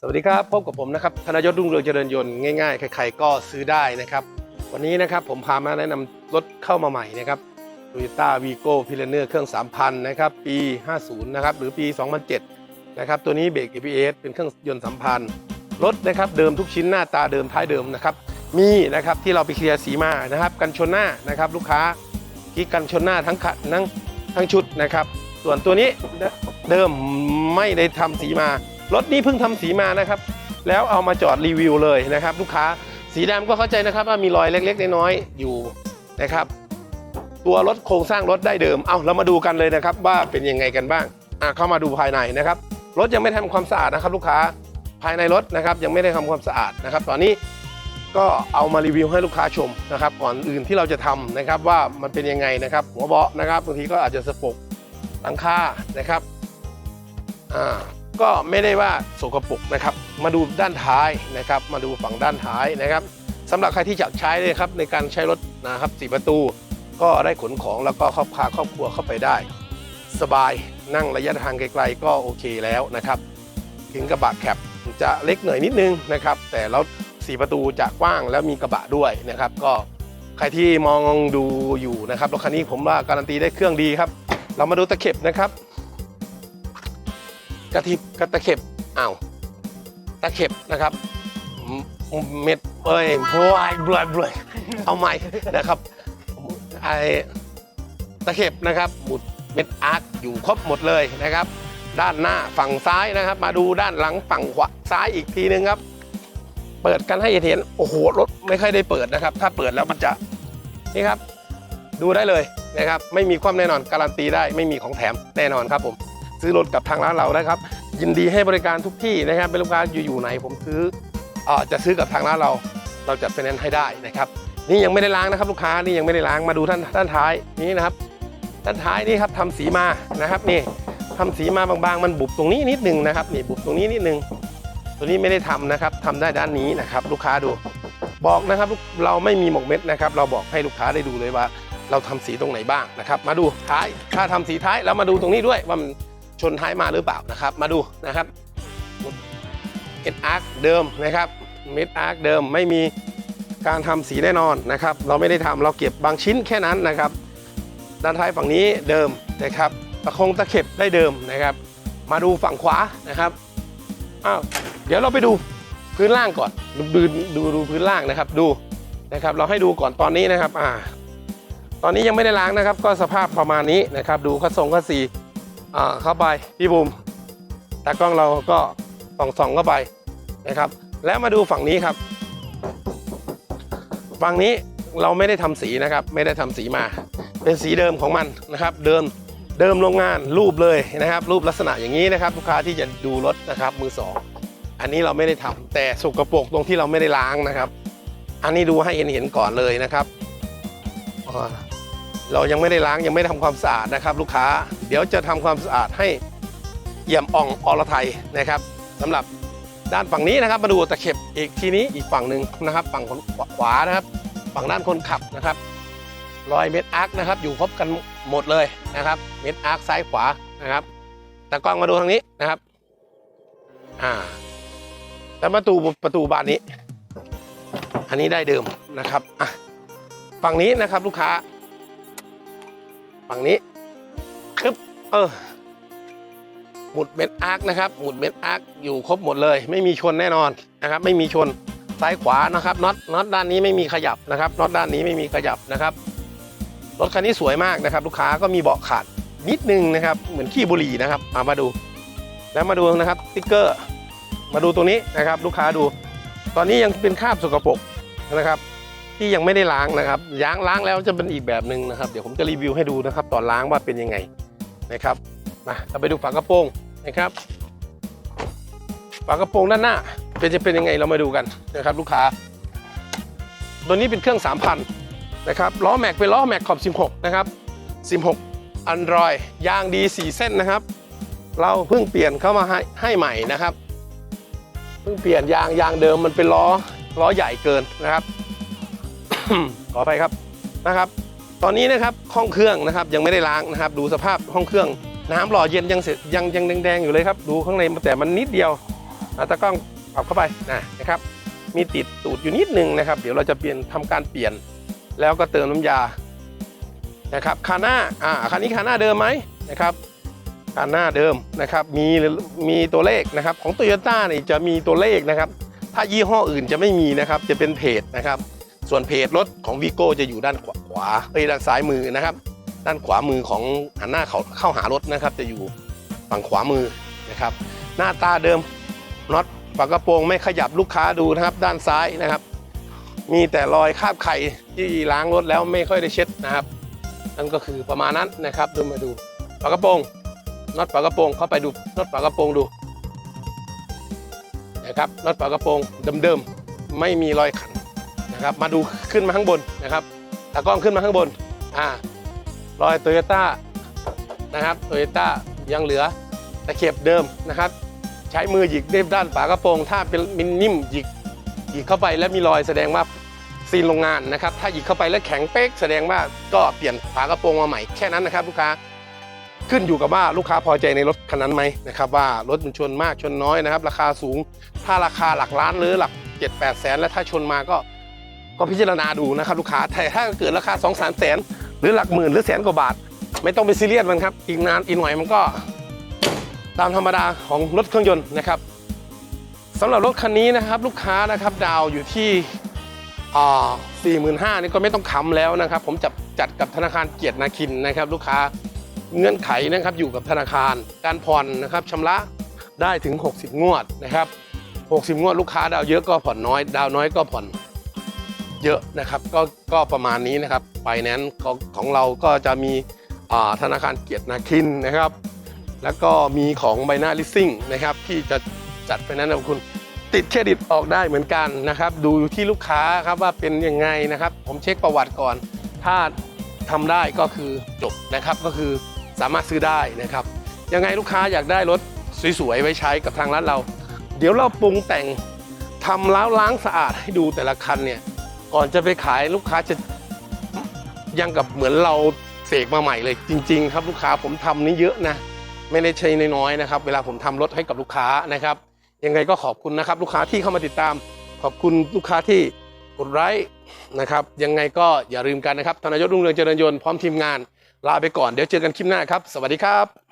สวัสดีครับพบกับผมนะครับธนยศรุ่งเรืองเจริญยนต์ง่ายๆใครๆก็ซื้อได้นะครับ วันนี้นะครับผมพามาแนะนำรถเข้ามาใหม่นะครับ Toyota Vigo p i l a n e r เครื่อง 3,000 นะครับ ปี 50 นะครับ หรือปี 2007 นะครับ ตัวนี้เบรก ABS เป็นเครื่องยนต์สัมพันธ์รถนะครับเดิมทุกชิ้นหน้าตาเดิมท้ายเดิมนะครับ มีนะครับที่เราไปเคลียร์สีมานะครับ กันชนหน้านะครับ ลูกค้ากิ๊กกันชนหน้าทั้งขัดทั้งทั้งชุดนะครับ ส่วนตัวนี้เดิมไม่ได้ทำสีมา รถนี้เพิ่งทำสีมานะครับ แล้วเอามาจอดรีวิวเลยนะครับ ลูกค้าสีดำก็เข้าใจนะครับว่ามีรอยเล็กๆน้อยๆอยู่นะครับ ตัวรถโครงสร้างรถได้เดิมเอาเรามาดูกันเลยนะครับ ว่าเป็นยังไงกันบ้างอะเข้ามาดูภายในนะครับ รถยังไม่ทำความสะอาดนะครับ ลูกค้าภายในรถนะครับยังไม่ได้ทำความสะอาดนะครับ ตอนนี้ก็เอามารีวิวให้ลูกค้าชมนะครับ ก่อนอื่นที่เราจะทำนะครับว่ามันเป็นยังไงนะครับ หัวเบาะนะครับบางทีก็อาจจะสะปรกหลังคานะครับอ่า ก็ไม่ได้ว่าสกปรกนะครับ มาดูด้านท้ายนะครับ มาดูฝั่งด้านท้ายนะครับสำหรับใครที่อยากใช้เลยครับในการใช้รถนะครับสี่ประตู ก็ได้ขนของแล้วก็ครอบพาครอบครัวเข้าไปได้ สบายนั่งระยะทางไกลๆก็โอเคแล้วนะครับถึงกระบะแคปจะเล็กหน่อยนิดนึงนะครับ แต่รถสี่ประตูจะกว้างแล้วมีกระบะด้วยนะครับ ก็ใครที่มองดูอยู่นะครับรถคันนี้ผมว่าการันตีได้เครื่องดีครับ เรามาดูตะเข็บนะครับ กระทิบกระตะเข็บอ้าวตะเข็บนะครับเม็ดเอ้ยบลายบลายบลายเอาใหม่นะครับไอตะเข็บนะครับหมุดเม็ดอาร์คอยู่ครบหมดเลยนะครับ ด้านหน้าฝั่งซ้ายนะครับ มาดูด้านหลังฝั่งขวาซ้ายอีกทีนึงครับ เปิดกันให้เห็นโอ้โหรถไม่ค่อยได้เปิดนะครับ ถ้าเปิดแล้วมันจะนี่ครับ ดูได้เลยนะครับ ไม่มีความแน่นอนการันตีได้ไม่มีของแถมแน่นอนครับผม ซื้อรถกับทางร้านเรานะครับ ยินดีให้บริการทุกที่นะครับเป็นลูกค้าอยู่อยู่ไหนผมซื้ออจะซื้อกับทางร้านเรา เราจัดไฟแนนซ์ให้ได้นะครับ นี่ยังไม่ได้ล้างนะครับ ลูกค้านี่ยังไม่ได้ล้างมาดูท่านด้านท้ายนี่นะครับ ด้านท้ายนี่ครับทำสีมานะครับนี่ทำสีมาบางๆ มันบุบตรงนี้นิดนึงนะครับนี่บุบตรงนี้นิดนึงตัวนี้ไม่ได้ทำนะครับทำได้ด้านนี้นะครับ ลูกค้าดู บอกนะครับเราไม่มีหมกเม็ดนะครับ เราบอกให้ลูกค้าได้ดูเลยว่าเราทำสีตรงไหนบ้างนะครับ มาดูท้ายถ้าทำสีท้ายแล้วมาดูตรงนี้ด้วยว่ามัน ชนท้ายมาหรือเปล่านะครับ มาดูนะครับเอ็ดอาร์คเดิมนะครับเม็ดอาร์คเดิมไม่มีการทำสีแน่นอนนะครับ เราไม่ได้ทำเราเก็บบางชิ้นแค่นั้นนะครับ ด้านท้ายฝั่งนี้เดิมนะครับตะคงตะเข็บได้เดิมนะครับ มาดูฝั่งขวานะครับอ้าวเดี๋ยวเราไปดูพื้นล่างก่อนดูดูดูดูพื้นล่างนะครับดูนะครับ เราให้ดูก่อนตอนนี้นะครับอ่าตอนนี้ยังไม่ได้ล้างนะครับ ก็สภาพประมาณนี้นะครับ ดูข้อทรงข้อสี เข้าไปพี่บูมตากล้องเราก็ส่องส่องเข้าไปนะครับ แล้วมาดูฝั่งนี้ครับ ฝั่งนี้เราไม่ได้ทำสีนะครับ ไม่ได้ทำสีมา เป็นสีเดิมของมันนะครับ เดิมเดิมโรงงานรูปเลยนะครับ รูปลักษณะอย่างนี้นะครับลูกค้าที่จะดูรถนะครับ มือสองอันนี้เราไม่ได้ทำแต่สกปรกตรงที่เราไม่ได้ล้างนะครับ อันนี้ดูให้เห็นเห็นก่อนเลยนะครับ เรายังไม่ได้ล้างยังไม่ได้ทำความสะอาดนะครับ ลูกค้าเดี๋ยวจะทำความสะอาดให้เยี่ยมอ่องอรไทยนะครับสำหรับด้านฝั่งนี้นะครับ มาดูตะเข็บอีกทีนี้อีกฝั่งหนึ่งนะครับฝั่งขวานะครับฝั่งด้านคนขับนะครับรอยเม็ดอาร์คนะครับ อยู่ครบกันหมดเลยนะครับ เม็ดอาร์คซ้ายขวานะครับต่กล้องมาดูทางนี้นะครับอ่าแล้วประตูประตูบานนี้ อันนี้ได้เดิมนะครับอะฝั่งนี้นะครับลูกค้า ฝั่งนี้คึบเออหมุดเม็ดอาร์คนะครับ หมุดเม็ดอาร์คอยู่ครบหมดเลย ไม่มีชนแน่นอนนะครับ ไม่มีชนซ้ายขวานะครับน็อตน็อตด้านนี้ไม่มีขยับนะครับน็อตด้านนี้ไม่มีขยับนะครับรถคันนี้สวยมากนะครับ ลูกค้าก็มีเบาะขาดนิดนึงนะครับเหมือนขี้บุหรี่นะครับมามาดู แล้วมาดูนะครับสติ๊กเกอร์ มาดูตรงนี้นะครับ ลูกค้าดู ตอนนี้ยังเป็นคราบสกปรกนะครับ ที่ยังไม่ได้ล้างนะครับล้างล้างแล้วจะเป็นอีกแบบหนึ่งนะครับ เดี๋ยวผมจะรีวิวให้ดูนะครับตอนล้างว่าเป็นยังไงนะครับมาเราไปดูฝากระโปรงนะครับฝากระโปรงด้านหน้าเป็นจะเป็นยังไงเรามาดูกันนะครับลูกค้า ตัวนี้เป็นเครื่อง 3,000นะครับล้อแม็กเป็นล้อแม็กขอบ 16 นะครับ 16อันดรอยยางดี 4 เส้นนะครับ เราเพิ่งเปลี่ยนเข้ามาให้ให้ใหม่นะครับ เพิ่งเปลี่ยนยางยางเดิมมันเป็นล้อล้อใหญ่เกินนะครับ ขออภัยครับนะครับ ตอนนี้นะครับห้องเครื่องนะครับยังไม่ได้ล้างนะครับ ดูสภาพห้องเครื่อง น้ำหล่อเย็นยังเสร็จยังยังแดงๆอยู่เลยครับ ดูข้างในแต่มันนิดเดียวเอาตะกล้องปรับเข้าไปนะนะครับ มีติดตูดอยู่นิดนึงนะครับ เดี๋ยวเราจะเปลี่ยนทำการเปลี่ยน แล้วก็เติมน้ำยานะครับคาหน้าอ่าคันนี้คาหน้าเดิมไหมนะครับคาหน้าเดิมนะครับมีมีตัวเลขนะครับของโตโยต้านี่จะมีตัวเลขนะครับ ถ้ายี่ห้ออื่นจะไม่มีนะครับจะเป็นเพจนะครับ ส่วนเพจรถของวีโก้จะอยู่ด้านขวาขวาเอ้ยด้านซ้ายมือนะครับ ด้านขวามือของหันหน้าเขาเข้าหารถนะครับ จะอยู่ฝั่งขวามือนะครับ หน้าตาเดิมน็อตฝากระโปรงไม่ขยับลูกค้าดูนะครับ ด้านซ้ายนะครับ มีแต่รอยคราบไข่ที่ล้างรถแล้วไม่ค่อยได้เช็ดนะครับนั่นก็คือประมาณนั้นนะครับดูมาดูฝากระโปรงน็อตฝากระโปรงเข้าไปดูน็อตฝากระโปรงดูนะครับน็อตฝากระโปรงเดิมๆไม่มีรอยขัน นะครับมาดูขึ้นมาข้างบนนะครับตากล้องขึ้นมาข้างบนอ่ารอยโตโยต้านะครับโตโยต้ายังเหลือตะเข็บเดิมนะครับ ใช้มือหยิกได้ด้านฝากระโปรง ถ้าเป็นมินนิ่มหยิกหยิกเข้าไปแล้วมีรอยแสดงว่าซีนโรงงานนะครับ ถ้าหยิกเข้าไปแล้วแข็งเป๊กแสดงว่าก็เปลี่ยนฝากระโปรงมาใหม่แค่นั้นนะครับลูกค้าขึ้นอยู่กับว่าลูกค้าพอใจในรถคันนั้นไหมนะครับว่ารถมันชนมากชนน้อยนะครับ ราคาสูง ถ้าราคาหลักล้านหรือหลัก7 8แสน แล้วถ้าชนมาก็ ก็พิจารณาดูนะครับลูกค้าแต่ถ้าเกิดราคา2 3แสนหรือหลักหมื่นหรือแสนกว่าบาท ไม่ต้องไปซีเรียสมันครับอีกนานอีกหน่อยมันก็ ตามธรรมดาของรถเครื่องยนต์นะครับสำหรับรถคันนี้นะครับลูกค้านะครับดาวอยู่ที่อ่าสี่หมื่นห้านี่ก็ไม่ต้องค้ำแล้วนะครับ ผมจับจัดกับธนาคารเกียรตินาคินนะครับ ลูกค้าเงื่อนไขนะครับอยู่กับธนาคารการผ่อนนะครับชำระได้ถึง 60 งวดนะครับ 60 งวดลูกค้าดาวเยอะก็ผ่อนน้อย ดาวน้อยก็ผ่อน เยอะนะครับก็ก็ประมาณนี้นะครับไฟแนนซ์ของของเราก็จะมีธนาคารเกียรตินาคินนะครับ แล้วก็มีของใบหน้าลิสซิ่งนะครับที่จะจัดไปนั้นกับคุณติดเครดิตออกได้เหมือนกันนะครับ ดูที่ลูกค้าครับว่าเป็นยังไงนะครับ ผมเช็คประวัติก่อน ถ้าทำได้ก็คือจบนะครับก็คือสามารถซื้อได้นะครับ ยังไงลูกค้าอยากได้รถสวยๆไว้ใช้กับทางร้านเรา เดี๋ยวเราปรุงแต่งทำแล้วล้างสะอาดให้ดูแต่ละคันเนี่ย ก่อนจะไปขายลูกค้าจะยังกับเหมือนเราเสกมาใหม่เลยจริง ๆ ครับลูกค้าผมทำนี่เยอะนะ ไม่ได้ใช้น้อยๆนะครับ เวลาผมทำรถให้กับลูกค้านะครับ ยังไงก็ขอบคุณนะครับ ลูกค้าที่เข้ามาติดตาม ขอบคุณลูกค้าที่กดไลค์นะครับ ยังไงก็อย่าลืมกันนะครับธนายศรุ่งเรืองเจริญยนต์พร้อมทีมงานลาไปก่อนเดี๋ยวเจอกันคลิปหน้าครับ สวัสดีครับ